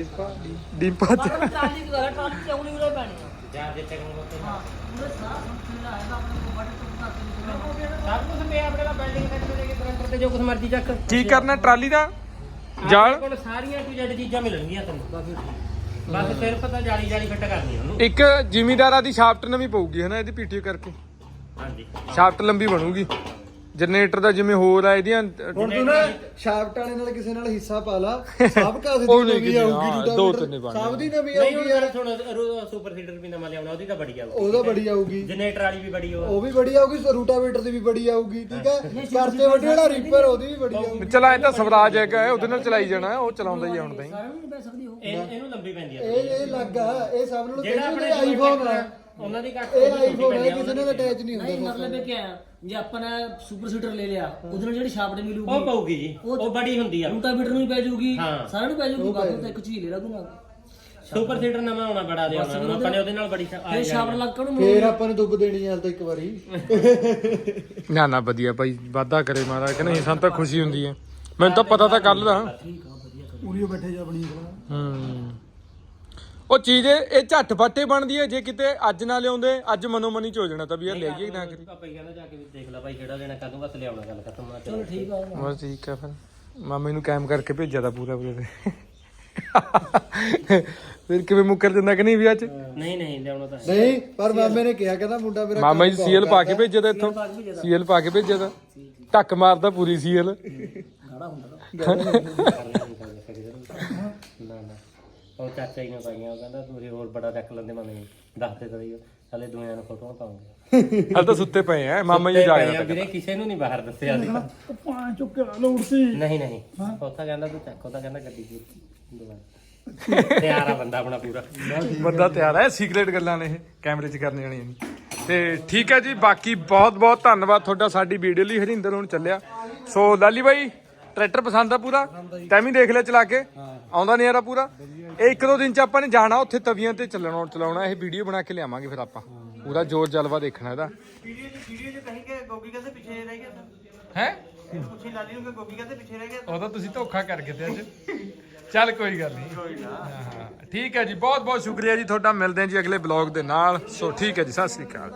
ਡੀਪਾ ਚ। ਟਰਾਲੀ ਦੀ ਗੱਲ ਟਰਾਲੀ ਤੇ ਆਉਣੀ ਉਰੇ ਪੈਣੀ ਆ। ਜਾ ਦੇ ਚੱਕ ਨੂੰ ਉਹਨੇ ਸਾਰਾ ਸੰਤੁਲਨ ਆਏਗਾ ਆਪਣੇ ਕੋਲ ਵੱਟ ਚੁੱਕ ਕਰਕੇ ਸਭ ਕੁਝ ਪਿਆ ਆਪਣੇ ਕੋਲ ਬਿਲਡਿੰਗ ਫੈਕਟਰੀ ਦੇ ਕਰੰਟਰ ਤੇ ਜੋ ਕੁਝ ਮਰਜ਼ੀ ਚੱਕ। ਕੀ ਕਰਨਾ ਟਰਾਲੀ ਦਾ? ਜਾਲ? ਕੋਲ ਸਾਰੀਆਂ ਟੂ ਜੈਡ ਚੀਜ਼ਾਂ ਮਿਲਣਗੀਆਂ ਤੈਨੂੰ। ਬਸ ਸਿਰਫ ਤਾਂ ਜਾਲੀ ਜਾਲੀ ਫਿੱਟ ਕਰਨੀ ਉਹਨੂੰ। ਇੱਕ ਜ਼ਿਮੀਦਾਰਾਂ ਦੀ ਸ਼ਾਫਟ ਨਵੀਂ ਪਊਗੀ ਹਨਾ ਇਹਦੀ ਪੀਟੀਓ ਕਰਕੇ। ਹਾਂਜੀ। ਸ਼ਾਫਟ ਲੰਬੀ ਬਣੂਗੀ। ਜਨਰੇਟਰ ਦਾ ਜਿਵੇਂ ਹੋਰ ਆ ਇਹਦੀਆਂ ਹੁਣ ਤੂੰ ਨਾ ਸ਼ਾਫਟ ਵਾਲੇ ਨਾਲ ਕਿਸੇ ਨਾਲ ਹਿੱਸਾ ਪਾ ਲਾ ਸਭ ਕਾਸੇ ਉਹ ਦੀ ਨਹੀਂ ਨਵੀਂ ਕੀਤੀ, ਆਊਗੀ ਹਾਂ, ਦੋ। ਤਿੰਨ ਬਣ ਸਭ ਦੀ ਨਵੀਂ ਨਹੀਂ ਆਊਗੀ ਹੁਣ ਯਾਰ। ਸੁਣ ਸੁਪਰ ਸੀਡਰ ਵੀ ਨਵਾਂ ਲਿਆਉਣਾ ਉਹਦੀ ਤਾਂ ਬੜੀ ਆ ਉਹਦਾ ਬੜੀ ਆਊਗੀ। ਜਨਰੇਟਰ ਵਾਲੀ ਵੀ ਬੜੀ ਉਹ ਉਹ ਵੀ ਬੜੀ ਆਊਗੀ ਰੂਟਾਵੇਟਰ ਦੀ ਵੀ ਬੜੀ ਆਊਗੀ ਠੀਕ ਹੈ। ਕਰਤੇ ਵੱਡੇ ਵਾਲਾ ਰੀਪਰ ਉਹਦੀ ਵੀ ਬੜੀ ਆਊਗੀ। ਚਲਾ ਇਹ ਤਾਂ ਸਵਰਾਜ ਹੈਗਾ ਉਹਦੇ ਨਾਲ ਚਲਾਈ ਜਾਣਾ ਉਹ ਚਲਾਉਂਦਾ ਹੀ ਆ ਹੁਣ ਪੈ ਸਕਦੀ ਉਹ ਇਹ ਇਹਨੂੰ ਲੰਬੀ ਪੈਂਦੀ ਆ। ਇਹ ਇਹ ਲੱਗ ਆ ਇਹ ਸਭ ਨਾਲੋਂ ਜਿਹੜਾ ਆਪਣੇ ਪਹਿਲੇ ਆਈਫੋਨ ਆ। ਉਹਨਾਂ ਦੀ ਘੱਟ ਇਹ ਆਈਫੋਨ ਹੈ ਕਿਸੇ ਨਾਲ ਅਟੈਚ ਨਹੀਂ ਨਹੀਂ ਹੁੰਦਾ ਮਤਲਬ ਇਹ ਕੀ ਆ ਜੇ ਆਪਾਂ ਨੇ ਸੁਪਰ ਸੀਟਰ ਲੈ ਲਿਆ ਉਹਦੇ ਨਾਲ ਜਿਹੜੀ ਸ਼ਾਫਟ ਮਿਲੂਗੀ ਉਹ ਪਊਗੀ ਜੀ ਉਹ ਬੜੀ ਹੁੰਦੀ ਆ। ਰੂਟਾ ਬੀਟਰ ਨੂੰ ਵੀ ਪੈ ਜਾਊਗੀ ਹਾਂ। ਸਾਰਿਆਂ ਨੂੰ ਪੈ ਜਾਊਗੀ ਬਾਕੀ ਤਾਂ ਇੱਕ ਚੀਜ਼ ਲੈ ਲਾ ਤੂੰ ਨਾਲ ਸੁਪਰ ਸੀਡਰ ਨਵਾਂ ਆਉਣਾ ਬੜਾ ਦੇ ਉਹਨਾਂ ਨੂੰ ਆਪਾਂ ਨੇ ਉਹਦੇ ਨਾਲ ਬੜੀ ਆ ਫਿਰ ਸ਼ਾਫਟ ਲੱਗ ਕੇ ਉਹਨੂੰ ਫੇਰ ਆਪਾਂ ਨੂੰ ਦੁੱਬ ਦੇਣੀ ਆ ਤਾਂ ਇੱਕ ਵਾਰੀ। ਨਾ ਨਾ ਵਧੀਆ ਭਾਈ ਵਾਦਾ ਕਰੇ ਮਹਾਰਾਜ ਕਿ ਨਹੀਂ ਸਾਨੂੰ ਤਾਂ ਖੁਸ਼ੀ ਹੁੰਦੀ ਹੈ। ਮੈਨੂੰ ਤਾਂ ਪਤਾ ਤਾਂ ਕੱਲ ਦਾ। ਪੂਰੀ ਬੈਠੇ ਜਾ ਖੜਾ ਹੂੰ। ਉਹ ਚੀਜ਼ ਇਹ ਝੱਟ-ਫੱਟੇ ਬਣਦੀ ਹੈ ਜੇ ਕਿਤੇ ਅੱਜ ਨਾ ਲਿਆਉਂਦੇ ਅੱਜ ਮਨੋ ਮਨੀ ਚ ਹੋ ਜਾਣਾ ਤਾਂ ਵੀ ਇਹ ਲੈ ਜਾਈਏ ਨਾ ਕਰੀ ਹੀ ਕਹਿੰਦਾ ਜਾ ਕੇ ਵੀ ਦੇਖ ਲੈ ਭਾਈ ਕਿਹੜਾ ਲੈਣਾ ਕਦੋਂ ਬਸ ਲਿਆਉਣਾ ਗੱਲ ਖਤਮ ਆ ਚਲੋ ਠੀਕ ਆ ਬਸ ਠੀਕ ਆ ਫਿਰ। ਮਾਮੇ ਨੂੰ ਕਾਇਮ ਕਰਕੇ ਭੇਜਿਆ ਤਾਂ ਪੂਰਾ ਪੂਰੇ ਤੇ। ਫਿਰ ਕਿਵੇਂ ਮੁੱਕਰ ਜਾਂਦਾ ਕਿ ਨਹੀਂ ਵੀ ਅੱਜ ਨਹੀਂ ਨਹੀਂ ਲਿਆਉਣਾ ਤਾਂ। ਨਹੀਂ ਪਰ ਮਾਮੇ ਨੇ ਕਿਹਾ ਕਹਿੰਦਾ ਮੁੰਡਾ ਮੇਰਾ ਮਾਮਾ ਜੀ ਸੀਐਲ ਪਾ ਕੇ। ਭੇਜਿਆ ਤਾਂ ਇੱਥੋਂ। ਸੀਐਲ ਪਾ ਕੇ ਭੇਜਿਆ ਤਾਂ। ਟੱਕ ਮਾਰਦਾ ਪੂਰੀ ਸੀਐਲ। ਨਾ ਨਾ ਉਹ ਚਾਚਾ ਹੀ ਨੇ ਪਾਈਆਂ ਉਹ ਕਹਿੰਦਾ ਤੁਸੀਂ ਹੋਰ ਬੜਾ ਰੱਖ ਲੈਂਦੇ ਮਾਮੇ ਦੱਸਦੇ ਤਾਂ ਦਿਓ ਹਲੇ ਦੁਨੀਆ ਨੂੰ ਫੋਟੋਆਂ ਪਾਉਂਗੇ ਹਲ ਤਾਂ ਸੁੱਤੇ ਪਏ ਆ ਮਾਮਾ ਜੀ ਜਾਗਦਾ ਪਏ ਆ ਵੀਰੇ ਕਿਸੇ ਨੂੰ ਨਹੀਂ ਬਾਹਰ ਦੱਸਿਆ ਸੀ ਪਾਂ ਚੁੱਕ ਕੇ ਲੋੜ ਸੀ। ਨਹੀਂ ਨਹੀਂ ਉੱਥਾ ਕਹਿੰਦਾ ਤੂੰ ਚੱਕ ਉਹਦਾ ਕਹਿੰਦਾ ਗੱਡੀ ਦੀ। ਦੁਬਾਰਾ। ਤਿਆਰ ਆ ਬੰਦਾ ਆਪਣਾ ਪੂਰਾ। ਬੰਦਾ ਤਿਆਰ ਹੈ ਸੀਕ੍ਰੇਟ ਗੱਲਾਂ ਨੇ ਇਹ ਕੈਮਰੇ 'ਚ ਕਰਨੇ ਨਹੀਂ ਤੇ ਠੀਕ ਹੈ ਜੀ ਬਾਕੀ ਬਹੁਤ ਬਹੁਤ ਧੰਨਵਾਦ ਤੁਹਾਡਾ ਸਾਡੀ ਵੀਡੀਓ ਲਈ ਹਰਿੰਦਰ ਹੁਣ ਚੱਲਿਆ। ਸੋ ਲਾਲੀ ਬਾਈ। ਟਰੈਕਟਰ ਪਸੰਦ ਆ ਪੂਰਾ? ਤੈਂ ਵੀ ਦੇਖ ਲਿਆ ਚਲਾ ਕੇ। ਆਉਂਦਾ ਨਜ਼ਾਰਾ ਪੂਰਾ? ਇਹ ਇੱਕ ਦੋ ਦਿਨ ਚ ਆਪਾਂ ਨੇ ਜਾਣਾ ਉੱਥੇ ਤਵੀਆਂ ਤੇ ਚੱਲਣਾ ਚਲਾਉਣਾ ਇਹ ਵੀਡੀਓ ਬਣਾ ਕੇ ਲਿਆਵਾਂਗੇ ਫਿਰ ਆਪਾਂ। ਪੂਰਾ ਜੋਰ ਜਲਵਾ ਦੇਖਣਾ ਇਹਦਾ। ਵੀਡੀਓ ਚ ਵੀਡੀਓ ਚ ਕਹੀਂ ਕਿ ਗੋਗੀ ਕਹਿੰਦੇ ਪਿੱਛੇ ਰਹਿ ਗਿਆ ਹੈ? ਇਹਨੂੰ ਪੁੱਛੀ ਲਾਲੀ ਨੂੰ ਕਿ ਗੋਗੀ ਕਹਿੰਦੇ ਪਿੱਛੇ ਰਹਿ ਗਿਆ ਉਹ ਤਾਂ ਤੁਸੀਂ ਧੋਖਾ ਕਰ ਗਏ ਤੇ ਅੱਜ। ਚੱਲ ਕੋਈ ਗੱਲ ਨਹੀਂ ਹਾਂ ਹਾਂ। ਠੀਕ ਹੈ ਜੀ ਬਹੁਤ ਬਹੁਤ ਸ਼ੁਕਰੀਆ ਜੀ ਤੁਹਾਡਾ। ਮਿਲਦੇ ਹਾਂ ਜੀ ਅਗਲੇ ਬਲੌਗ ਦੇ ਨਾਲ। ਸੋ ਠੀਕ ਹੈ ਜੀ ਸਤਿ ਸ੍ਰੀ ਅਕਾਲ।